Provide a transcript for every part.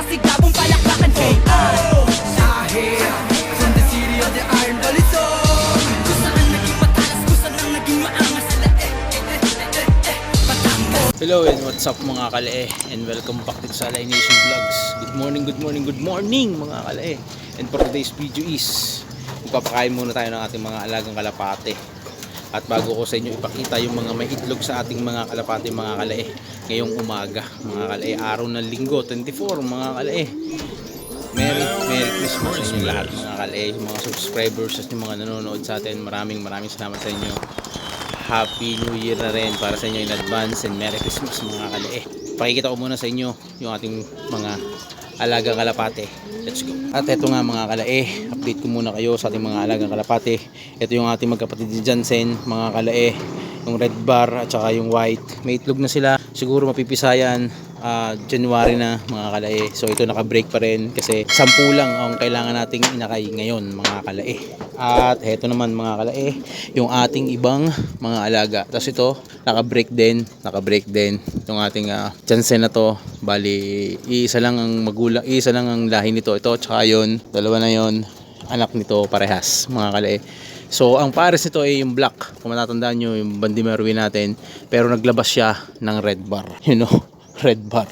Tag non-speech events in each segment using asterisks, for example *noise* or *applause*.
masigabong palakpakan KR Dahil From the city of the iron balisong Kung saan naging naging maangas Sila eh, eh, eh, eh, eh, eh Hello and what's up mga kalae and welcome back dito sa Alay Nation Vlogs. Good morning, good morning, good morning mga kalae. And for today's video is magpapakain muna tayo ng ating mga alagang kalapate. At bago ko sa inyo ipakita yung mga may itlog sa ating mga kalapate mga kalae ngayong umaga mga kalae araw ng linggo 24 mga kalae. Merry, Merry Christmas sa inyo lahat mga kalae, yung mga subscribers at yung mga nanonood sa atin. Maraming maraming salamat sa inyo. Happy New Year na rin para sa inyo in advance and Merry Christmas mga kalae. Pakikita ko muna sa inyo yung ating mga alagang kalapate. Let's go. At eto nga mga kalae, update ko muna kayo sa ating mga alagang kalapate. Ito yung ating magkapatid Jansen, mga kalae, yung red bar at saka yung white. May itlog na sila. Siguro mapipisayan ah, January na mga kalae. So ito naka-break pa rin kasi sampu lang ang kailangan nating inakay ngayon mga kalae. At heto naman mga kalae, yung ating ibang mga alaga. Tapos ito, naka-break din, naka-break din. Itong ating uh, Jansen na to, bali iisa lang ang magulang, iisa lang ang lahi nito. Ito tsaka yun, dalawa na yon anak nito parehas mga kalae. So ang pares nito ay yung black. Kung matatandaan nyo yung Bandi Merwin natin. Pero naglabas siya ng red bar. *laughs* You know, red bar.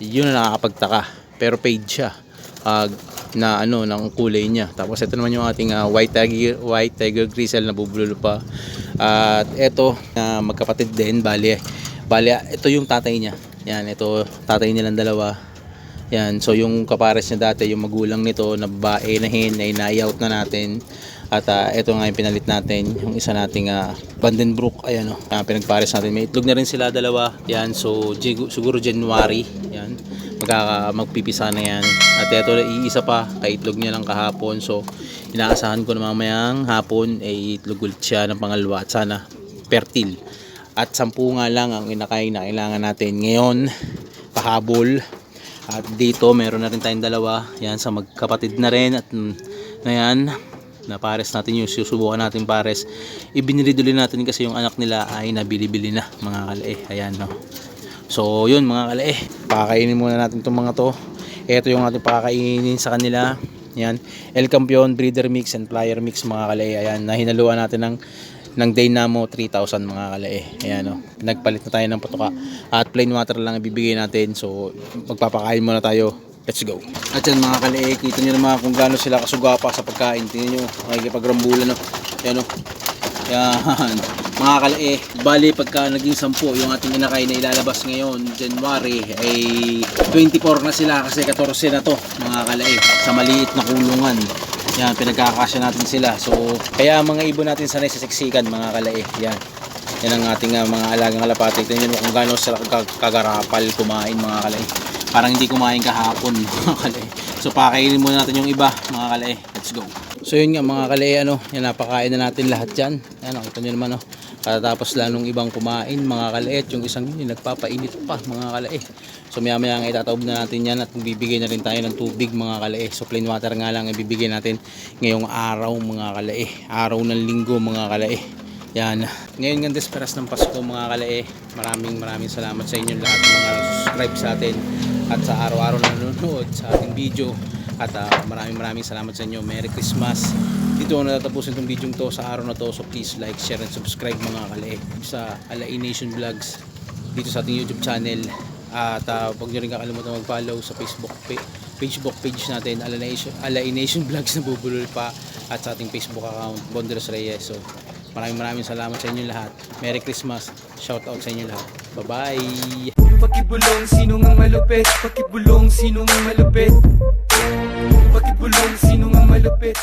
Yun ang nakakapagtaka. Pero paid siya. Ah, na ano ng kulay niya. Tapos ito naman yung ating ah, white tiger white tiger grizzle na bubulol pa. At ito na magkapatid din bali bali ito yung tatay niya. Yan ito tatay nilang dalawa. Yan, so yung kapares niya dati, yung magulang nito na babae na hin, ay na-out na natin. At ah, ito nga yung pinalit natin, yung isa nating uh, Vandenbroek, ayan o, uh, pinagpares natin. May itlog na rin sila dalawa, yan, so siguro January, yan, magkaka, magpipisa na yan. At ito, iisa pa, kay itlog niya lang kahapon, so inaasahan ko na mamayang hapon, ay itlog ulit siya ng pangalwa. At sana fertile. At sampu nga lang ang inakay na kailangan natin ngayon, pahabol, at dito meron na rin tayong dalawa. Yan sa magkapatid na rin at mm, na yan na pares natin yung susubukan natin pares. Ibiniliduli natin kasi yung anak nila ay nabili-bili na mga kalae. Ayan no. So yun mga kalae. Pakakainin muna natin itong mga to. Ito yung ating pakakainin sa kanila. Yan. El Campeon Breeder Mix and Flyer Mix mga kalae. Ayan. Nahinaluan natin ng ng Dynamo 3000 mga kalae. Ayan o. Nagpalit na tayo ng patuka. At plain water lang ibibigay natin. So magpapakain muna tayo. Let's go. At yan mga kalae, kita nyo naman kung gaano sila kasugapa sa pagkain. Tingnan nyo, makikipagrambulan no. Yan o. Yan. *laughs* Mga kalae, bali pagka naging 10 yung ating inakay na ilalabas ngayon, January, ay 24 na sila kasi 14 na to mga kalae sa maliit na kulungan. Yan, pinagkakasya natin sila. So, kaya mga ibon natin sanay sa siksikan mga kalae. Yan. Yan ang ating uh, mga alagang kalapati. Tingnan mo kung gaano sila kag- kagarapal kumain mga kalae. Parang hindi kumain kahapon *laughs* mga kalae. So, pakainin muna natin yung iba mga kalae. Let's go. So, yun nga mga kalae, ano, yan, napakain na natin lahat yan. Yan, nakita nyo naman, no. Katapos lang nung ibang kumain, mga kalae, at yung isang yun, nagpapainit pa, mga kalae. So maya maya nga itataob na natin yan at bibigay na rin tayo ng tubig mga kalae. So plain water nga lang ibibigay natin ngayong araw mga kalae. Araw ng linggo mga kalae. Yan. Ngayon nga desperas ng Pasko mga kalae. Maraming maraming salamat sa inyo lahat mga subscribe sa atin at sa araw-araw na nanonood sa ating video. At ah, maraming maraming salamat sa inyo. Merry Christmas. Dito ako natatapusin itong video to sa araw na to. So please like, share, and subscribe mga kalae sa Alay Nation Vlogs dito sa ating YouTube channel. At uh, huwag nyo rin kakalimutan mag-follow sa Facebook Facebook page natin, Alay Nation, Alay Nation Vlogs *laughs* na bubulol pa at sa ating Facebook account, Bonderos Reyes. So, maraming maraming salamat sa inyo lahat. Merry Christmas. Shout out sa inyo lahat. Bye-bye! Pakibulong sino nga malupit Pakibulong sino nga malupit Pakibulong sino nga malupit